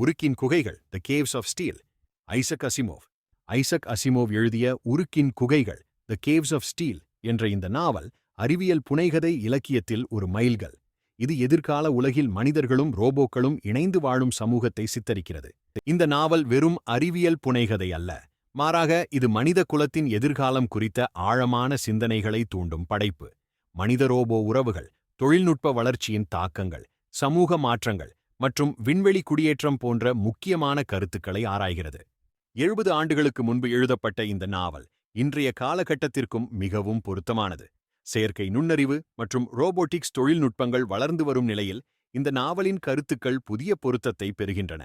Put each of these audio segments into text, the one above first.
உருக்கின் குகைகள் the caves of steel Isaac Asimov. Isaac Asimov எழுதிய உருக்கின் குகைகள் த கேவ்ஸ் ஆஃப் ஸ்டீல் என்ற இந்த நாவல் அறிவியல் புனைகதை இலக்கியத்தில் ஒரு மைல்கல். இது எதிர்கால உலகில் மனிதர்களும் ரோபோக்களும் இணைந்து வாழும் சமூகத்தை சித்தரிக்கிறது. இந்த நாவல் வெறும் அறிவியல் புனைகதை அல்ல. மாறாக இது மனித குலத்தின் எதிர்காலம் குறித்த ஆழமான சிந்தனைகளை தூண்டும் படைப்பு. மனித ரோபோ உறவுகள் தொழில்நுட்ப வளர்ச்சியின் தாக்கங்கள் சமூக மாற்றங்கள் மற்றும் விண்வெளி குடியேற்றம் போன்ற முக்கியமான கருத்துக்களை ஆராய்கிறது. எழுபது ஆண்டுகளுக்கு முன்பு எழுதப்பட்ட இந்த நாவல் இன்றைய காலகட்டத்திற்கும் மிகவும் பொருத்தமானது. செயற்கை நுண்ணறிவு மற்றும் ரோபோட்டிக்ஸ் தொழில்நுட்பங்கள் வளர்ந்து வரும் நிலையில் இந்த நாவலின் கருத்துக்கள் புதிய பொருத்தத்தை பெறுகின்றன.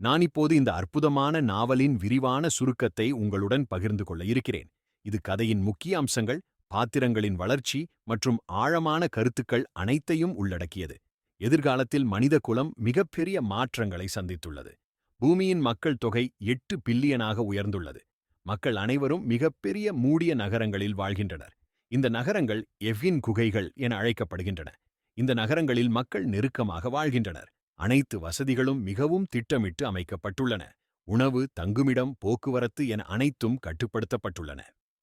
நான் இப்போது இந்த அற்புதமான நாவலின் விரிவான சுருக்கத்தை உங்களுடன் பகிர்ந்து கொள்ள இருக்கிறேன். இது கதையின் முக்கிய அம்சங்கள் பாத்திரங்களின் வளர்ச்சி மற்றும் ஆழமான கருத்துக்கள் அனைத்தையும் உள்ளடக்கியது. எதிர்காலத்தில் மனித குலம் மிகப்பெரிய மாற்றங்களை சந்தித்துள்ளது. பூமியின் மக்கள் தொகை எட்டு பில்லியனாக உயர்ந்துள்ளது. மக்கள் அனைவரும் மிகப்பெரிய மூடிய நகரங்களில் வாழ்கின்றனர். இந்த நகரங்கள் எவ்வின் குகைகள் என அழைக்கப்படுகின்றன. இந்த நகரங்களில் மக்கள் நெருக்கமாக வாழ்கின்றனர். அனைத்து வசதிகளும் மிகவும் திட்டமிட்டு அமைக்கப்பட்டுள்ளன. உணவு தங்குமிடம் போக்குவரத்து என அனைத்தும் கட்டுப்படுத்தப்பட்டுள்ளன.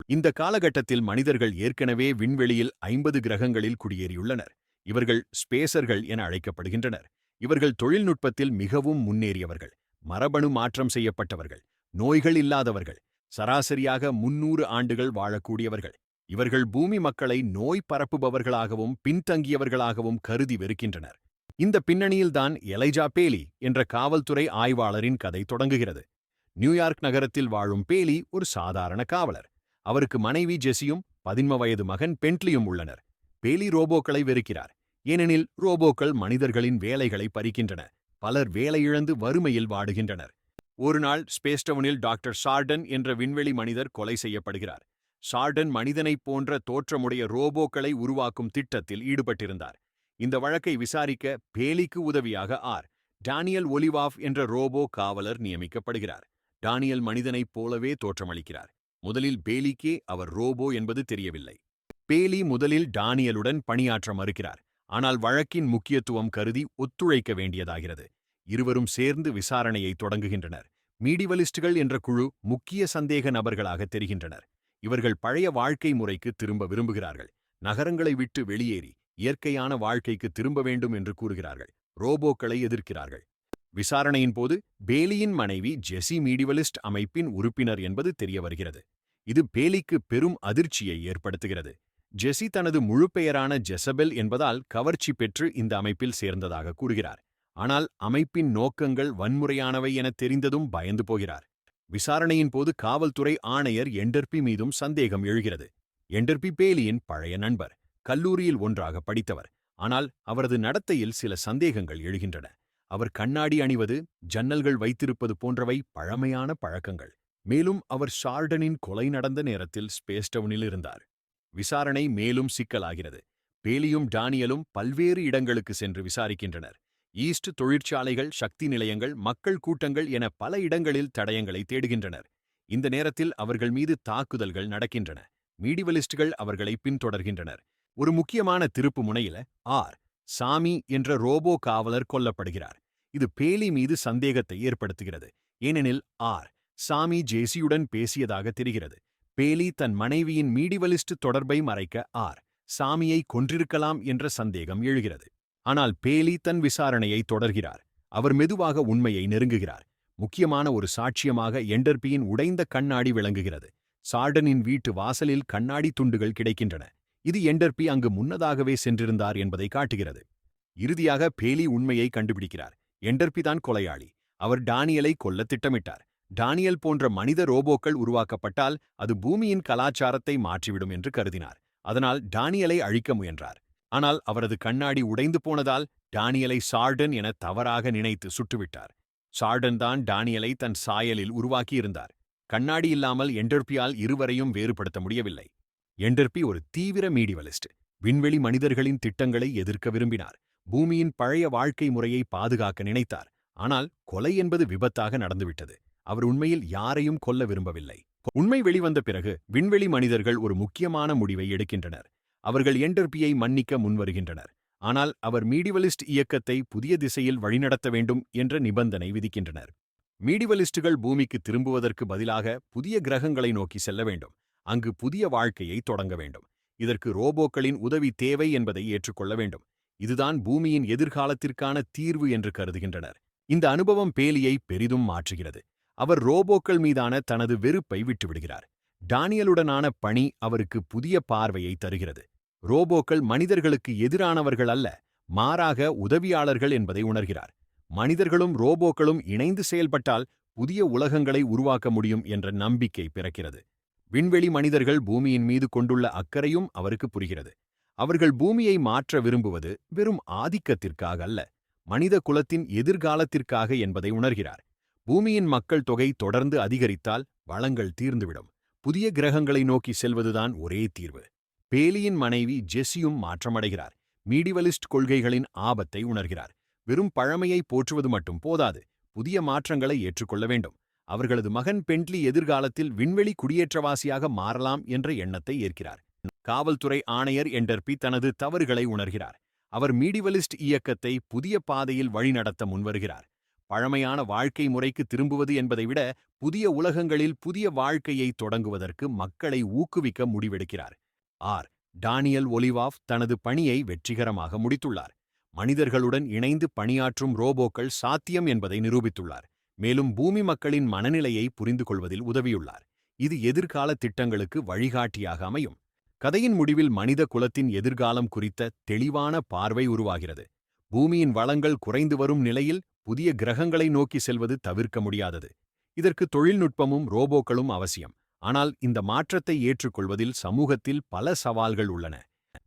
இந்த காலகட்டத்தில் மனிதர்கள் ஏற்கனவே விண்வெளியில் ஐம்பது கிரகங்களில் குடியேறியுள்ளனர். இவர்கள் ஸ்பேசர்கள் என அழைக்கப்படுகின்றனர். இவர்கள் தொழில்நுட்பத்தில் மிகவும் முன்னேறியவர்கள் மரபணு மாற்றம் செய்யப்பட்டவர்கள் நோய்கள் இல்லாதவர்கள் சராசரியாக முன்னூறு ஆண்டுகள் வாழக்கூடியவர்கள். இவர்கள் பூமி மக்களை நோய் பரப்புபவர்களாகவும் பின்தங்கியவர்களாகவும் கருதி வெறுக்கின்றனர். இந்த பின்னணியில்தான் எலைஜா பேலி என்ற காவல்துறை ஆய்வாளரின் கதை தொடங்குகிறது. நியூயார்க் நகரத்தில் வாழும் பேலி ஒரு சாதாரண காவலர். அவருக்கு மனைவி ஜெசியும் பதின்ம வயது மகன் பென்ட்லியும் உள்ளனர். பேலி ரோபோக்களை வெறுக்கிறார். ஏனெனில் ரோபோக்கள் மனிதர்களின் வேலைகளை பறிக்கின்றன. பலர் வேலையிழந்து வறுமையில் வாடுகின்றனர். ஒருநாள் ஸ்பேஸ்டவுனில் டாக்டர் சார்டன் என்ற விண்வெளி மனிதர் கொலை செய்யப்படுகிறார். சார்டன் மனிதனைப் போன்ற தோற்றமுடைய ரோபோக்களை உருவாக்கும் திட்டத்தில் ஈடுபட்டிருந்தார். இந்த வழக்கை விசாரிக்க பேலிக்கு உதவியாக ஆர். டானியல் ஒலிவாஃப் என்ற ரோபோ காவலர் நியமிக்கப்படுகிறார். டானியல் மனிதனைப் போலவே தோற்றமளிக்கிறார். முதலில் பேலிக்கே அவர் ரோபோ என்பது தெரியவில்லை. பேலி முதலில் டானியலுடன் பணியாற்ற மறுக்கிறார். ஆனால் வழக்கின் முக்கியத்துவம் கருதி ஒத்துழைக்க வேண்டியதாகிறது. இருவரும் சேர்ந்து விசாரணையை தொடங்குகின்றனர். மீடிவலிஸ்டுகள் என்ற குழு முக்கிய சந்தேக நபர்களாக தெரிகின்றனர். இவர்கள் பழைய வாழ்க்கை முறைக்கு திரும்ப விரும்புகிறார்கள். நகரங்களை விட்டு வெளியேறி இயற்கையான வாழ்க்கைக்கு திரும்ப வேண்டும் என்று கூறுகிறார்கள். ரோபோக்களை எதிர்க்கிறார்கள். விசாரணையின் போது பேலியின் மனைவி ஜெசி மீடிவலிஸ்ட் அமைப்பின் உறுப்பினர் என்பது தெரிய வருகிறது இது பேலிக்கு பெரும் அதிர்ச்சியை ஏற்படுத்துகிறது. ஜெசி தனது முழு பெயரான ஜெசபெல் என்பதால் கவர்ச்சி பெற்று இந்த அமைப்பில் சேர்ந்ததாக கூறுகிறார். ஆனால் அமைப்பின் நோக்கங்கள் வன்முறையானவை என தெரிந்ததும் பயந்து போகிறார். விசாரணையின் போது காவல்துறை ஆணையர் எண்டர்பி மீதும் சந்தேகம் எழுகிறது. எண்டர்பி பேலியின் பழைய நண்பர் கல்லூரியில் ஒன்றாக படித்தவர். ஆனால் அவரது நடத்தையில் சில சந்தேகங்கள் எழுகின்றன. அவர் கண்ணாடி அணிவது ஜன்னல்கள் வைத்திருப்பது போன்றவை பழமையான பழக்கங்கள். மேலும் அவர் ஷார்டனின் கொலை நடந்த நேரத்தில் ஸ்பேஸ்டவுனில் இருந்தார். விசாரணை மேலும் சிக்கலாகிறது. பேலியும் டானியலும் பல்வேறு இடங்களுக்கு சென்று விசாரிக்கின்றனர். ஈஸ்ட் தொழிற்சாலைகள் சக்தி நிலையங்கள் மக்கள் கூட்டங்கள் என பல இடங்களில் தடயங்களை தேடுகின்றனர். இந்த நேரத்தில் அவர்கள் மீது தாக்குதல்கள் நடக்கின்றன. மீடிவலிஸ்டுகள் அவர்களை பின்தொடர்கின்றனர். ஒரு முக்கியமான திருப்பு முனையில ஆர். சாமி என்ற ரோபோ காவலர் கொல்லப்படுகிறார். இது பேலி மீது சந்தேகத்தை ஏற்படுத்துகிறது. ஏனெனில் ஆர். சாமி ஜேசியுடன் பேசியதாக தெரிகிறது. பேலி தன் மனைவியின் மீடிவலிஸ்ட் தொடர்பை மறைக்க ஆர். சாமியை கொன்றிருக்கலாம் என்ற சந்தேகம் எழுகிறது. ஆனால் பேலி தன் விசாரணையை தொடர்கிறார். அவர் மெதுவாக உண்மையை நெருங்குகிறார். முக்கியமான ஒரு சாட்சியமாக எண்டர்பியின் உடைந்த கண்ணாடி விளங்குகிறது. சார்டனின் வீட்டு வாசலில் கண்ணாடி துண்டுகள் கிடைக்கின்றன. இது எண்டர்பி அங்கு முன்னதாகவே சென்றிருந்தார் என்பதை காட்டுகிறது. இறுதியாக பேலி உண்மையை கண்டுபிடிக்கிறார். எண்டர்பி தான் கொலையாளி. அவர் டானியலை கொல்ல திட்டமிட்டார். டானியல் போன்ற மனித ரோபோக்கள் உருவாக்கப்பட்டால் அது பூமியின் கலாச்சாரத்தை மாற்றிவிடும் என்று கருதினார். அதனால் டானியலை அழிக்க முயன்றார். ஆனால் அவரது கண்ணாடி உடைந்து போனதால் டானியலை சார்டன் என தவறாக நினைத்து சுட்டுவிட்டார். சார்டன் தான் டானியலை தன் சாயலில் உருவாக்கியிருந்தார் கண்ணாடி இல்லாமல் எண்டர்பியால் இருவரையும் வேறுபடுத்த முடியவில்லை. எண்டர்பி ஒரு தீவிர மீடிவலிஸ்ட். விண்வெளி மனிதர்களின் திட்டங்களை எதிர்க்க விரும்பினார். பூமியின் பழைய வாழ்க்கை முறையை பாதுகாக்க நினைத்தார். ஆனால் கொலை என்பது விபத்தாக நடந்துவிட்டது. அவர் உண்மையில் யாரையும் கொல்ல விரும்பவில்லை. உண்மை வெளிவந்த பிறகு விண்வெளி மனிதர்கள் ஒரு முக்கியமான முடிவை எடுக்கின்றனர். அவர்கள் என்டர்பியை மன்னிக்க முன்வருகின்றனர். ஆனால் அவர் மீடிவலிஸ்ட் இயக்கத்தை புதிய திசையில் வழிநடத்த வேண்டும் என்ற நிபந்தனை விதிக்கின்றனர். மீடிவலிஸ்டுகள் பூமிக்கு திரும்புவதற்கு பதிலாக புதிய கிரகங்களை நோக்கி செல்ல வேண்டும். அங்கு புதிய வாழ்க்கையை தொடங்க வேண்டும். இதற்கு ரோபோக்களின் உதவி தேவை என்பதை ஏற்றுக்கொள்ள வேண்டும். இதுதான் பூமியின் எதிர்காலத்திற்கான தீர்வு என்று கருதுகின்றனர். இந்த அனுபவம் பேலியை பெரிதும் மாற்றுகிறது. அவர் ரோபோக்கள் மீதான தனது வெறுப்பை விட்டுவிடுகிறார். டானியலுடனான பணி அவருக்கு புதிய பார்வையை தருகிறது. ரோபோக்கள் மனிதர்களுக்கு எதிரானவர்கள் அல்ல மாறாக உதவியாளர்கள் என்பதை உணர்கிறார். மனிதர்களும் ரோபோக்களும் இணைந்து செயல்பட்டால் புதிய உலகங்களை உருவாக்க முடியும் என்ற நம்பிக்கை பிறக்கிறது. விண்வெளி மனிதர்கள் பூமியின் மீது கொண்டுள்ள அக்கறையும் அவருக்கு புரிகிறது. அவர்கள் பூமியை மாற்ற விரும்புவது வெறும் ஆதிக்கத்திற்காக அல்ல மனித குலத்தின் எதிர்காலத்திற்காக என்பதை உணர்கிறார். பூமியின் மக்கள் தொகை தொடர்ந்து அதிகரித்தால் வளங்கள் தீர்ந்துவிடும். புதிய கிரகங்களை நோக்கி செல்வதுதான் ஒரே தீர்வு. பேலியின் மனைவி ஜெஸ்ஸியும் மாற்றமடைகிறார். மீடிவலிஸ்ட் கொள்கைகளின் ஆபத்தை உணர்கிறார். வெறும் பழமையை போற்றுவது மட்டும் போதாது. புதிய மாற்றங்களை ஏற்றுக்கொள்ள வேண்டும். அவர்களது மகன் பென்ட்லி எதிர்காலத்தில் விண்வெளி குடியேற்றவாசியாக மாறலாம் என்ற எண்ணத்தை ஏற்கிறார். காவல்துறை ஆணையர் என்டர்பி தனது தவறுகளை உணர்கிறார். அவர் மீடிவலிஸ்ட் இயக்கத்தை புதிய பாதையில் வழிநடத்த முன்வருகிறார். பழமையான வாழ்க்கை முறைக்கு திரும்புவது என்பதை விட புதிய உலகங்களில் புதிய வாழ்க்கையை தொடங்குவதற்கு மக்களை ஊக்குவிக்க முடிவெடுக்கிறார். ஆர். டானியல் ஒலிவாஃப் தனது பணியை வெற்றிகரமாக முடித்துள்ளார். மனிதர்களுடன் இணைந்து பணியாற்றும் ரோபோக்கள் சாத்தியம் என்பதை நிரூபித்துள்ளார். மேலும் பூமி மக்களின் மனநிலையை புரிந்து கொள்வதில் உதவியுள்ளார். இது எதிர்கால திட்டங்களுக்கு வழிகாட்டியாக அமையும். கதையின் முடிவில் மனித குலத்தின் எதிர்காலம் குறித்த தெளிவான பார்வை உருவாகிறது. பூமியின் வளங்கள் குறைந்து வரும் நிலையில் புதிய கிரகங்களை நோக்கி செல்வது தவிர்க்க முடியாதது. இதற்கு தொழில்நுட்பமும் ரோபோக்களும் அவசியம். ஆனால் இந்த மாற்றத்தை ஏற்றுக்கொள்வதில் சமூகத்தில் பல சவால்கள் உள்ளன.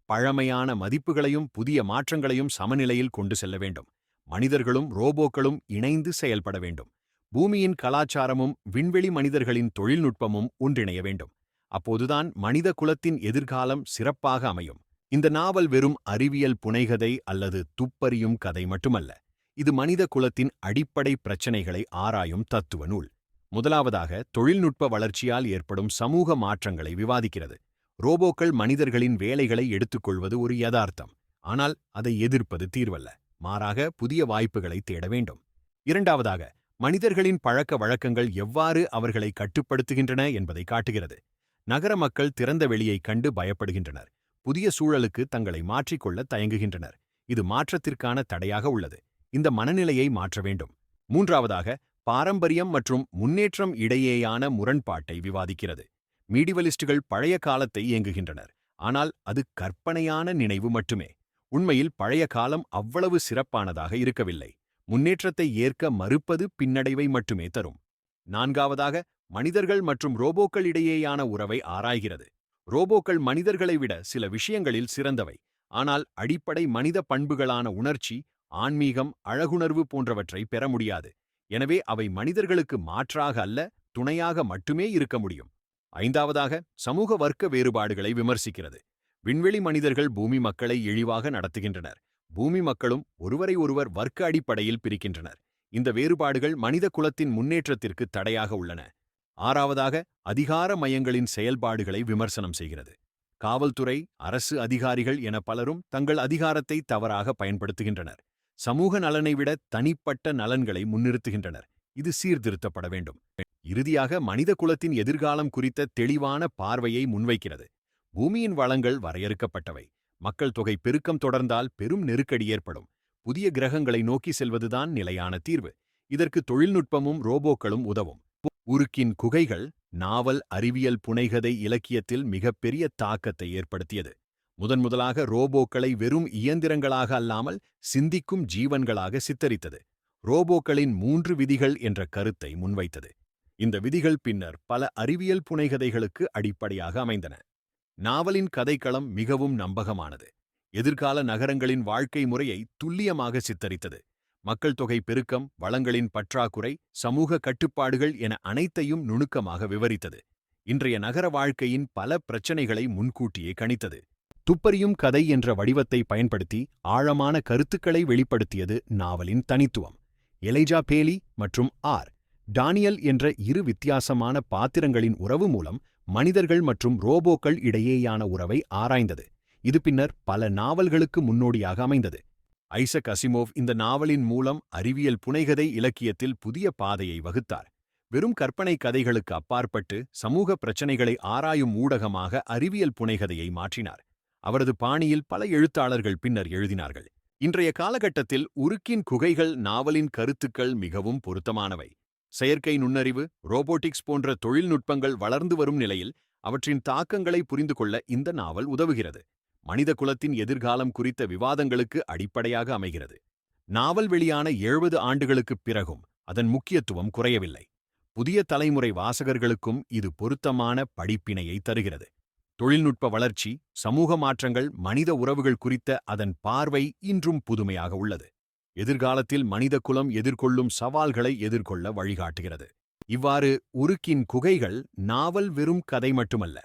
பழமையான மதிப்புகளையும் புதிய மாற்றங்களையும் சமநிலையில் கொண்டு செல்ல வேண்டும். மனிதர்களும் ரோபோக்களும் இணைந்து செயல்பட வேண்டும். பூமியின் கலாச்சாரமும் விண்வெளி மனிதர்களின் தொழில்நுட்பமும் ஒன்றிணைய வேண்டும். அப்போதுதான் மனித குலத்தின் எதிர்காலம் சிறப்பாக அமையும். இந்த நாவல் வெறும் அறிவியல் புனைகதை அல்லது துப்பறியும் கதை மட்டுமல்ல. இது மனித குலத்தின் அடிப்படை பிரச்சினைகளை ஆராயும் தத்துவ நூல். முதலாவதாக தொழில்நுட்ப வளர்ச்சியால் ஏற்படும் சமூக மாற்றங்களை விவாதிக்கிறது. ரோபோக்கள் மனிதர்களின் வேலைகளை எடுத்துக்கொள்வது ஒரு யதார்த்தம். ஆனால் அதை எதிர்ப்பது தீர்வல்ல. மாறாக புதிய வாய்ப்புகளை தேட வேண்டும். இரண்டாவதாக மனிதர்களின் பழக்க வழக்கங்கள் எவ்வாறு அவர்களை கட்டுப்படுத்துகின்றன என்பதை காட்டுகிறது. நகர மக்கள் திறந்த வெளியைக் கண்டு பயப்படுகின்றனர். புதிய சூழலுக்கு தங்களை மாற்றிக்கொள்ள தயங்குகின்றனர். இது மாற்றத்திற்கான தடையாக உள்ளது. இந்த மனநிலையை மாற்ற வேண்டும். மூன்றாவதாக பாரம்பரியம் மற்றும் முன்னேற்றம் இடையேயான முரண்பாட்டை விவாதிக்கிறது. மீடிவலிஸ்டுகள் பழைய காலத்தை இயங்குகின்றனர் ஆனால் அது கற்பனையான நினைவு மட்டுமே. உண்மையில் பழைய காலம் அவ்வளவு சிறப்பானதாக இருக்கவில்லை. முன்னேற்றத்தை ஏற்க மறுப்பது பின்னடைவை மட்டுமே தரும். நான்காவதாக மனிதர்கள் மற்றும் ரோபோக்கள் இடையேயான உறவை ஆராய்கிறது. ரோபோக்கள் மனிதர்களை விட சில விஷயங்களில் சிறந்தவை. ஆனால் அடிப்படை மனித பண்புகளான உணர்ச்சி ஆன்மீகம் அழகுணர்வு போன்றவற்றை பெற முடியாது. எனவே அவை மனிதர்களுக்கு மாற்றாக அல்ல துணையாக மட்டுமே இருக்க முடியும். ஐந்தாவதாக சமூக வர்க்க வேறுபாடுகளை விமர்சிக்கிறது. விண்வெளி மனிதர்கள் பூமி மக்களை இழிவாக நடத்துகின்றனர். பூமி மக்களும் ஒருவரை ஒருவர் வர்க்க அடிப்படையில் பிரிக்கின்றனர். இந்த வேறுபாடுகள் மனித குலத்தின் முன்னேற்றத்திற்கு தடையாக உள்ளன. ஆறாவதாக அதிகார மையங்களின் செயல்பாடுகளை விமர்சனம் செய்கிறது. காவல்துறை அரசு அதிகாரிகள் என பலரும் தங்கள் அதிகாரத்தை தவறாக பயன்படுத்துகின்றனர். சமூக நலனை விட தனிப்பட்ட நலன்களை முன்னிறுத்துகின்றனர். இது சீர்திருத்தப்பட வேண்டும். இறுதியாக மனித குலத்தின் எதிர்காலம் குறித்த தெளிவான பார்வையை முன்வைக்கிறது. பூமியின் வளங்கள் வரையறுக்கப்பட்டவை. மக்கள் தொகை பெருக்கம் தொடர்ந்தால் பெரும் நெருக்கடி ஏற்படும். புதிய கிரகங்களை நோக்கி செல்வதுதான் நிலையான தீர்வு. இதற்கு தொழில்நுட்பமும் ரோபோக்களும் உதவும். உருக்கின் குகைகள் நாவல் அறிவியல் புனைகதை இலக்கியத்தில் மிகப்பெரிய தாக்கத்தை ஏற்படுத்தியது. முதன்முதலாக ரோபோக்களை வெறும் இயந்திரங்களாக அல்லாமல் சிந்திக்கும் ஜீவன்களாக சித்தரித்தது. ரோபோக்களின் மூன்று விதிகள் என்ற கருத்தை முன்வைத்தது. இந்த விதிகள் பின்னர் பல அறிவியல் புனைகதைகளுக்கு அடிப்படையாக அமைந்தன. நாவலின் கதைக்களம் மிகவும் நம்பகமானது. எதிர்கால நகரங்களின் வாழ்க்கை முறையை துல்லியமாக சித்தரித்தது. மக்கள் தொகை பெருக்கம் வளங்களின் பற்றாக்குறை சமூக கட்டுப்பாடுகள் என அனைத்தையும் நுணுக்கமாக விவரித்தது. இன்றைய நகர வாழ்க்கையின் பல பிரச்சனைகளை முன்கூட்டியே கணித்தது. துப்பறியும் கதை என்ற வடிவத்தை பயன்படுத்தி ஆழமான கருத்துக்களை வெளிப்படுத்தியது நாவலின் தனித்துவம். எலைஜா பேலி மற்றும் ஆர். டானியல் என்ற இரு வித்தியாசமான பாத்திரங்களின் உறவு மூலம் மனிதர்கள் மற்றும் ரோபோக்கள் இடையேயான உறவை ஆராய்ந்தது. இது பின்னர் பல நாவல்களுக்கு முன்னோடியாக அமைந்தது. ஐசக் அசிமோவ் இந்த நாவலின் மூலம் அறிவியல் புனைகதை இலக்கியத்தில் புதிய பாதையை வகுத்தார். வெறும் கற்பனை கதைகளுக்கு அப்பாற்பட்டு சமூக பிரச்சனைகளை ஆராயும் ஊடகமாக அறிவியல் புனைகதையை மாற்றினார். அவரது பாணியில் பல எழுத்தாளர்கள் பின்னர் எழுதினார்கள். இன்றைய காலகட்டத்தில் உருக்கின் குகைகள் நாவலின் கருத்துக்கள் மிகவும் பொருத்தமானவை. செயற்கை நுண்ணறிவு ரோபோட்டிக்ஸ் போன்ற தொழில்நுட்பங்கள் வளர்ந்து வரும் நிலையில் அவற்றின் தாக்கங்களை புரிந்து கொள்ள இந்த நாவல் உதவுகிறது. மனித குலத்தின் எதிர்காலம் குறித்த விவாதங்களுக்கு அடிப்படையாக அமைகிறது. நாவல் வெளியான எழுபது ஆண்டுகளுக்குப் பிறகும் அதன் முக்கியத்துவம் குறையவில்லை. புதிய தலைமுறை வாசகர்களுக்கும் இது பொருத்தமான படிப்பினையை தருகிறது. தொழில்நுட்ப வளர்ச்சி சமூக மாற்றங்கள் மனித உறவுகள் குறித்த அதன் பார்வை இன்றும் புதுமையாக உள்ளது. எதிர்காலத்தில் மனித குலம் எதிர்கொள்ளும் சவால்களை எதிர்கொள்ள வழிகாட்டுகிறது. இவ்வாறு உருக்கின் குகைகள் நாவல் வெறும் கதை மட்டுமல்ல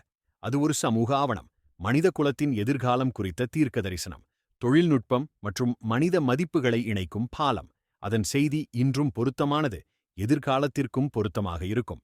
அது ஒரு சமூக ஆவணம். மனித குலத்தின் எதிர்காலம் குறித்த தீர்க்க தரிசனம் தொழில்நுட்பம் மற்றும் மனித மதிப்புகளை இணைக்கும் பாலம். அதன் செய்தி இன்றும் பொருத்தமானது எதிர்காலத்திற்கும் பொருத்தமாக இருக்கும்.